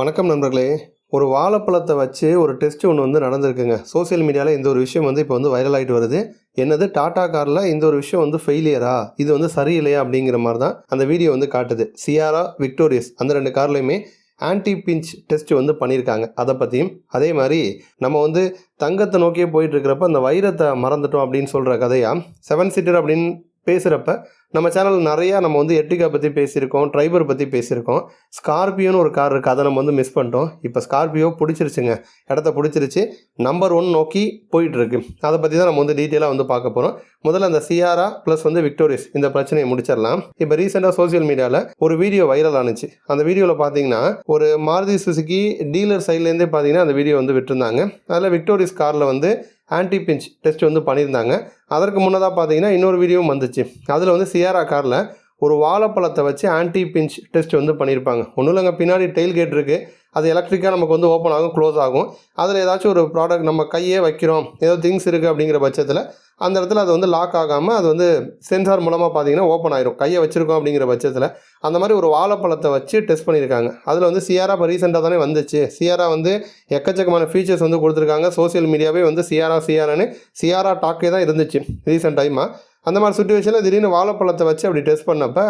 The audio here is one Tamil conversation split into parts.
வணக்கம் நண்பர்களே. ஒரு வாழைப்பழத்தை வச்சு ஒரு டெஸ்ட் ஒன்று வந்து நடந்திருக்குங்க. சோஷியல் மீடியாவில் இந்த ஒரு விஷயம் வந்து இப்போ வந்து வைரல் ஆகிட்டு வருது. என்னது? டாடா காரில் இந்த ஒரு விஷயம் வந்து ஃபெயிலியரா இது வந்து சரியில்லையா? அப்படிங்கிற மாதிரி தான் அந்த வீடியோ வந்து காட்டுது. சியாரா விக்டோரியஸ் அந்த ரெண்டு கார்லையுமே ஆன்டி பிஞ்ச் டெஸ்ட் வந்து பண்ணியிருக்காங்க. அதை பற்றியும் அதே மாதிரி நம்ம வந்து தங்கத்தை நோக்கியே போயிட்டு இருக்கிறப்ப அந்த வைரத்தை மறந்துட்டோம் அப்படின்னு சொல்கிற கதையாக செவன் சீட்டர் அப்படின்னு பேசுகிறப்ப நம்ம சேனலில் நிறையா நம்ம வந்து எர்டிகா பற்றி பேசியிருக்கோம் ட்ரைபர் பற்றி பேசியிருக்கோம். ஸ்கார்பியோன்னு ஒரு கார் இருக்குது அதை நம்ம வந்து மிஸ் பண்ணிட்டோம். இப்போ ஸ்கார்பியோ பிடிச்சிருச்சுங்க. இடத்த பிடிச்சிருச்சு. நம்பர் ஒன் நோக்கி போயிட்டுருக்கு. அதை பற்றி தான் நம்ம வந்து டீட்டெயிலாக வந்து பார்க்க போகிறோம் முதல்ல அந்த சியாரா ப்ளஸ் வந்து விக்டோரியஸ் இந்த பிரச்சனையை முடிச்சிடலாம். இப்போ ரீசெண்டாக சோஷியல் மீடியாவில் ஒரு வீடியோ வைரல் ஆனுச்சு. அந்த வீடியோவில் பார்த்தீங்கன்னா ஒரு மாருதி சுசுகி டீலர் சைட்லேருந்தே பார்த்தீங்கன்னா அந்த வீடியோ வந்து விட்டுருந்தாங்க. அதில் விக்டோரியஸ் காரில் வந்து ஆன்டி பிஞ்ச் டெஸ்ட் வந்து பண்ணியிருந்தாங்க. அதற்கு முன்னதாக பார்த்தீங்கன்னா இன்னொரு வீடியோவும் வந்துச்சு. அதில் வந்து சியாரா காரில் ஒரு வாழைப்பழத்தை வச்சு ஆன்டி பிஞ்ச் டெஸ்ட் வந்து பண்ணியிருப்பாங்க. ஒன்றும் இல்லைங்க பின்னாடி டெயில் கேட் இருக்குது அது எலக்ட்ரிக்காக நமக்கு வந்து ஓப்பன் ஆகும் க்ளோஸ் ஆகும். அதில் ஏதாச்சும் ஒரு ப்ராடக்ட் நம்ம கையே வைக்கிறோம் ஏதோ திங்ஸ் இருக்குது அப்படிங்கிற பட்சத்தில் அந்த இடத்துல அது வந்து லாக் ஆகாமல் அது வந்து சென்சார் மூலமாக பார்த்தீங்கன்னா ஓப்பன் ஆயிரும். கையை வச்சுருக்கோம் அப்படிங்கிற பட்சத்தில் அந்த மாதிரி ஒரு வாழைப்பழத்தை வச்சு டெஸ்ட் பண்ணியிருக்காங்க. அதில் வந்து சியாரா இப்போ ரீசெண்டாக தானே வந்துச்சு. சியாரா வந்து எக்கச்சக்கமான ஃபீச்சர்ஸ் வந்து கொடுத்துருக்காங்க. சோஷியல் மீடியாவே வந்து சியாரா சியாரான்னு சியாரா டாக்கே தான் இருந்துச்சு ரீசெண்ட் டைமாக அந்த மாதிரி சுச்சுவேஷனில் திடீர்னு வாழைப்பழத்தை வச்சு அப்படி டெஸ்ட் பண்ணப்போ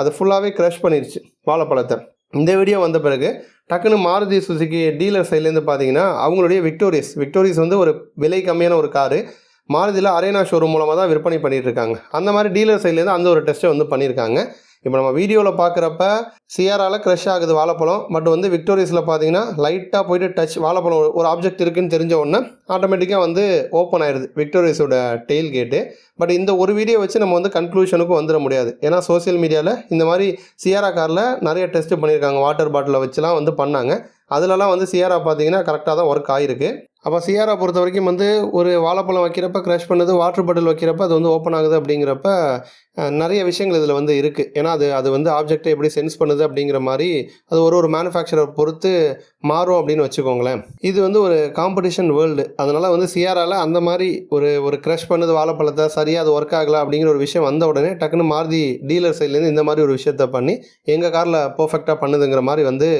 அது ஃபுல்லாகவே க்ரஷ் பண்ணிருச்சு வாழைப்பழத்தை. இந்த வீடியோ வந்த பிறகு டக்குன்னு மாருதி சுசுக்கி டீலர் சைட்லேருந்து பார்த்தீங்கன்னா அவங்களுடைய விக்டோரியஸ் விக்டோரியஸ் வந்து ஒரு விலை கம்மியான ஒரு காரு. மாருதியில் அரேனா ஷோரூம் மூலமாக தான் விற்பனை பண்ணிகிட்ருக்காங்க இருக்காங்க. அந்த மாதிரி டீலர் சைட்லேருந்து அந்த ஒரு டெஸ்ட்டை வந்து பண்ணியிருக்காங்க. இப்போ நம்ம வீடியோவில் பார்க்குறப்ப சிஆரால் க்ரஷ் ஆகுது வாழைப்பழம். பட் வந்து விக்டோரியஸில் பார்த்தீங்கன்னா லைட்டாக போயிட்டு டச் வாழைப்பழம் ஒரு- ஆப்ஜெக்ட் இருக்குதுன்னு தெரிஞ்ச உடனே ஆட்டோமேட்டிக்காக வந்து ஓப்பன் ஆயிடுது விக்டோரியஸோட டெயில் கேட்டு பட் இந்த ஒரு வீடியோ வச்சு நம்ம வந்து கன்க்ளூஷனுக்கும் வந்துட முடியாது. ஏன்னா சோஷியல் மீடியாவில் இந்த மாதிரி சியாரா காரில் நிறைய டெஸ்ட் பண்ணியிருக்காங்க. வாட்டர் பாட்டிலை வச்சுலாம் வந்து பண்ணாங்க. அதிலலாம் வந்து சியாரா பார்த்தீங்கன்னா கரெக்டாக தான் ஒர்க் ஆகிருக்கு அப்போ சியாரா பொறுத்த வரைக்கும் வந்து ஒரு வாழைப்பழம் வைக்கிறப்ப க்ரஷ் பண்ணுது வாட்டர் பாட்டில் வைக்கிறப்ப அது வந்து ஓப்பன் ஆகுது அப்படிங்கிறப்ப நிறைய விஷயங்கள் இதில் வந்து இருக்குது ஏன்னா அது அது வந்து ஆப்ஜெக்டை எப்படி சென்ஸ் பண்ணுது அப்படிங்கிற மாதிரி அது ஒரு ஒரு மேனுஃபேக்சரர் பொறுத்து மாறும் அப்படின்னு வச்சுக்கோங்களேன். இது வந்து ஒரு காம்படிஷன் வேர்ல்டு அதனால் வந்து சியாராவில் அந்த மாதிரி ஒரு ஒரு க்ரஷ் பண்ணுது வாழைப்பழத்தை சரியாக அது ஒர்க் ஆகலை அப்படிங்கிற ஒரு விஷயம் வந்த உடனே டக்குன்னு மாறுதி டீலர் சைட்லேருந்து இந்த மாதிரி ஒரு விஷயத்த பண்ணி எங்கள் காரில் பர்ஃபெக்டாக பண்ணுதுங்கிற மாதிரி வந்து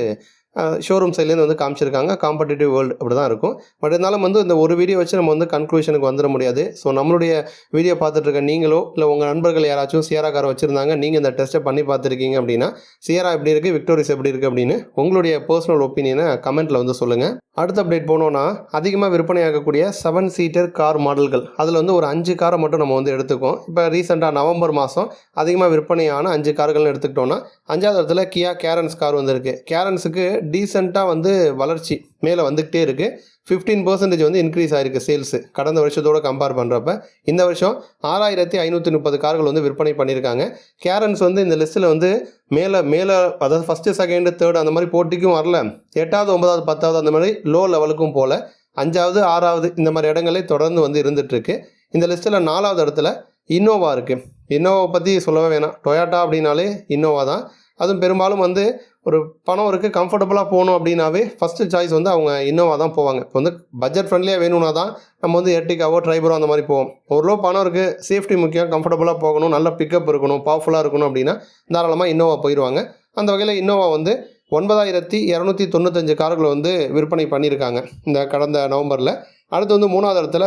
ஷோரூம் சைட்லேருந்து வந்து காமிச்சிருக்காங்க. காம்படிட்டிவ் வேர்ல்டு அப்படி தான் இருக்கும். பட் இருந்தாலும் வந்து இந்த ஒரு வீடியோ வச்சு நம்ம வந்து கன்க்ளூஷனுக்கு வந்துட முடியாது. ஸோ நம்மளுடைய வீடியோ பார்த்துட்டு இருக்க நீங்களோ இல்லை உங்கள் நண்பர்கள் யாராச்சும் சியாரா கார் வச்சுருந்தாங்க நீங்கள் இந்த டெஸ்ட்டை பண்ணி பார்த்துருக்கீங்க அப்படின்னா சியாரா எப்படி இருக்குது விக்டோரிஸ் எப்படி இருக்குது அப்படின்னு உங்களுடைய பர்சனல் ஒப்பீனியனை கமெண்ட்டில் வந்து சொல்லுங்கள் அடுத்த அப்டேட் போனோன்னா அதிகமாக விற்பனையாகக்கூடிய செவன் சீட்டர் கார் மாடல்கள் அதில் வந்து ஒரு அஞ்சு காரை மட்டும் நம்ம வந்து எடுத்துக்கோம் இப்போ ரீசெண்டாக நவம்பர் மாதம் அதிகமாக விற்பனையான அஞ்சு கார்கள்னு எடுத்துக்கிட்டோன்னா அஞ்சாவது இடத்துல கியா கேரன்ஸ் கார் வந்திருக்கு. கேரன்ஸுக்கு டீசெண்டாக வந்து வளர்ச்சி மேலே வந்துக்கிட்டே இருக்குது ஃபிஃப்டீன் பர்சன்டேஜ் வந்து இன்க்ரீஸ் ஆகிருக்கு சேல்ஸு கடந்த வருஷத்தோட கம்பேர் பண்ணுறப்ப இந்த வருஷம் ஆறாயிரத்தி ஐநூற்றி முப்பது கார்கள் வந்து விற்பனை பண்ணியிருக்காங்க. கேரன்ஸ் வந்து இந்த லிஸ்ட்டில் வந்து மேலே மேலே அதாவது ஃபஸ்ட்டு செகண்டு தேர்டு அந்த மாதிரி போட்டிக்கும் வரல. எட்டாவது ஒன்பதாவது பத்தாவது அந்த மாதிரி லோ லெவலுக்கும் போகல அஞ்சாவது ஆறாவது இந்த மாதிரி இடங்களே தொடர்ந்து வந்து இருந்துகிட்ருக்கு இந்த லிஸ்ட்டில் நாலாவது இடத்துல இன்னோவா இருக்குது இன்னோவா பற்றி சொல்லவே வேணாம். டொயாட்டா அப்படின்னாலே இன்னோவா தான். அதுவும் பெரும்பாலும் வந்து ஒரு பணம் இருக்குது கம்ஃபர்டபுளாக போகணும் அப்படின்னாவே ஃபஸ்ட்டு சாய்ஸ் வந்து அவங்க இன்னோவா தான் போவாங்க. இப்போ வந்து பட்ஜெட் ஃப்ரெண்ட்லியாக வேணும்னா தான் நம்ம வந்து எர்டிகாவோ ட்ரைபரோ அந்த மாதிரி போவோம். ஓரளவு பணம் இருக்குது சேஃப்டி முக்கியம் கம்ஃபர்டபுளாக போகணும் நல்ல பிக்கப் இருக்கணும் பவர்ஃபுல்லாக இருக்கணும் அப்படின்னா தாராளமாக இன்னோவா போயிடுவாங்க அந்த வகையில் இன்னோவா வந்து ஒன்பதாயிரத்தி இரநூத்தி தொண்ணூத்தஞ்சு கார்களை வந்து விற்பனை பண்ணியிருக்காங்க இந்த கடந்த நவம்பரில். அடுத்து வந்து மூணாவது இடத்துல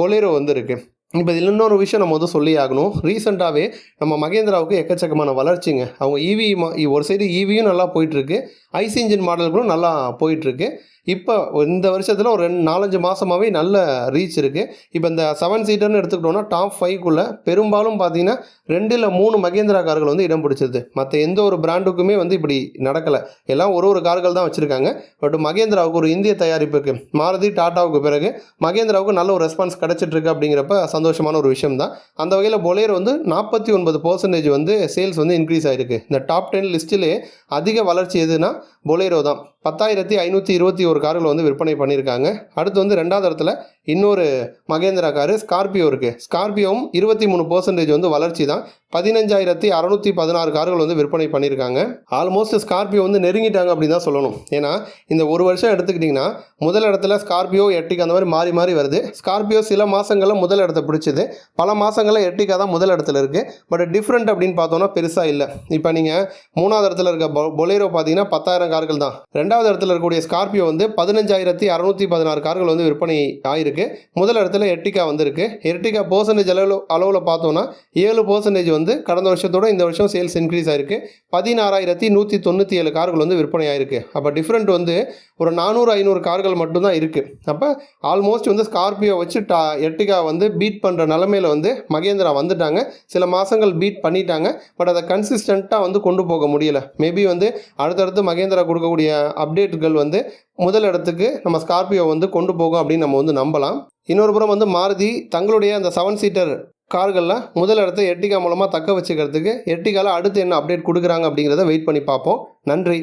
பொலேரோ வந்து இருக்குது இப்போ இதில் இன்னொரு விஷயம் நம்ம வந்து சொல்லி ஆகணும். ரீசெண்டாகவே நம்ம மகேந்திராவுக்கு எக்கச்சக்கமான வளர்ச்சிங்க. அவங்க இவி ஒரு சைடு ஈவியும் நல்லா போயிட்டுருக்கு ஐசி இன்ஜின் மாடல்களும் நல்லா போயிட்டுருக்கு இப்போ இந்த வருஷத்தில் ஒரு ரெண்டு நாலஞ்சு மாதமாகவே நல்ல ரீச் இருக்குது இப்போ இந்த செவன் சீட்டர்னு எடுத்துக்கிட்டோம்னா டாப் ஃபைவ்க்குள்ளே பெரும்பாலும் பார்த்தீங்கன்னா ரெண்டில் மூணு மகேந்திரா கார்கள் வந்து இடம் பிடிச்சிருது மற்ற எந்த ஒரு பிராண்டுக்குமே வந்து இப்படி நடக்கலை. எல்லாம் ஒரு ஒரு கார்கள் தான் வச்சுருக்காங்க. பட் மகேந்திராவுக்கு ஒரு இந்திய தயாரிப்புக்கு மாருதி டாட்டாவுக்கு பிறகு மகேந்திராவுக்கு நல்ல ஒரு ரெஸ்பான்ஸ் கிடச்சிட்ருக்கு அப்படிங்கிறப்ப சந்தோஷமான ஒரு விஷயம் தான். அந்த வகையில் பொலேரோ வந்து நாற்பத்தி ஒன்பது பர்சன்டேஜ் வந்து சேல்ஸ் வந்து இன்க்ரீஸ் ஆகிருக்கு இந்த டாப் டென் லிஸ்ட்டிலே அதிக வளர்ச்சி எதுனா பொலேரோ தான். பத்தாயிரத்தி ஐநூற்றி இருபத்தி ஒரு கார்கள் வந்து விற்பனை பண்ணியிருக்காங்க. அடுத்து வந்து ரெண்டாவது இடத்துல இன்னொரு மகேந்திரா காரு ஸ்கார்பியோ இருக்குது ஸ்கார்பியோவும் இருபத்தி மூணு பர்சன்டேஜ் வந்து வளர்ச்சி தான். பதினஞ்சாயிரத்தி அறநூற்றி பதினாறு கார்கள் வந்து விற்பனை பண்ணியிருக்காங்க. ஆல்மோஸ்ட் ஸ்கார்பியோ வந்து நெருங்கிட்டாங்க அப்படின்னு தான் சொல்லணும். ஏன்னா இந்த ஒரு வருஷம் எடுத்துக்கிட்டிங்கன்னா முதல் இடத்துல ஸ்கார்பியோ எர்டிகா அந்த மாதிரி மாறி மாறி வருது. ஸ்கார்பியோ சில மாதங்களில் முதல் இடத்த பிடிச்சிது. பல மாதங்களில் எர்டிகா தான் முதல் இடத்துல இருக்குது பட் டிஃப்ரெண்ட் அப்படின்னு பார்த்தோன்னா பெருசாக இல்லை. இப்போ நீங்கள் மூணாவது இடத்துல இருக்க பொ பொலேரோ பார்த்தீங்கன்னா பத்தாயிரம் கார்கள் தான். ரெண்டாவது இடத்துல இருக்கக்கூடிய ஸ்கார்பியோ வந்து பதினஞ்சாயிரத்தி அறநூற்றி பதினாறு கார்கள் வந்து விற்பனை ஆயிருக்கு. முதல் இடத்துல எர்டிகா வந்திருக்கு. எர்டிகா பர்சன்டேஜ் அளவில் அளவில் பார்த்தோன்னா ஏழு பர்சன்டேஜ் வந்து கடந்த வருஷத்தோட இந்த வருஷம் சேல்ஸ் இன்க்ரீஸ் ஆயிருக்கு. பதினாறாயிரத்தி நூற்றி தொண்ணூற்றி ஏழு கார்கள் வந்து விற்பனை ஆயிருக்கு அப்போ டிஃப்ரெண்ட் வந்து ஒரு நானூறு ஐநூறு கார்கள் மட்டும்தான் இருக்குது அப்போ ஆல்மோஸ்ட் வந்து ஸ்கார்பியோ வச்சு டா எர்டிகா வந்து பீட் பண்ணுற நிலமையில வந்து மகேந்திரா வந்துட்டாங்க. சில மாதங்கள் பீட் பண்ணிட்டாங்க. பட் அதை கன்சிஸ்டண்ட்டாக வந்து கொண்டு போக முடியல. மேபி வந்து அடுத்தடுத்து மகேந்திரா கொடுக்கக்கூடிய அப்டேட்டுகள் வந்து முதல் இடத்துக்கு நம்ம ஸ்கார்பியோ வந்து கொண்டு போகும் அப்படின்னு நம்ம வந்து நம்பலாம். இன்னொரு புறம் வந்து மாருதி தங்களுடைய அந்த செவன் சீட்டர் கார்களில் முதல் இடத்த எட்டிகா மூலமாக தக்க வச்சுக்கிறதுக்கு எட்டிகாவில் அடுத்து என்ன அப்டேட் கொடுக்குறாங்க அப்படிங்கிறத வெயிட் பண்ணி பார்ப்போம். நன்றி.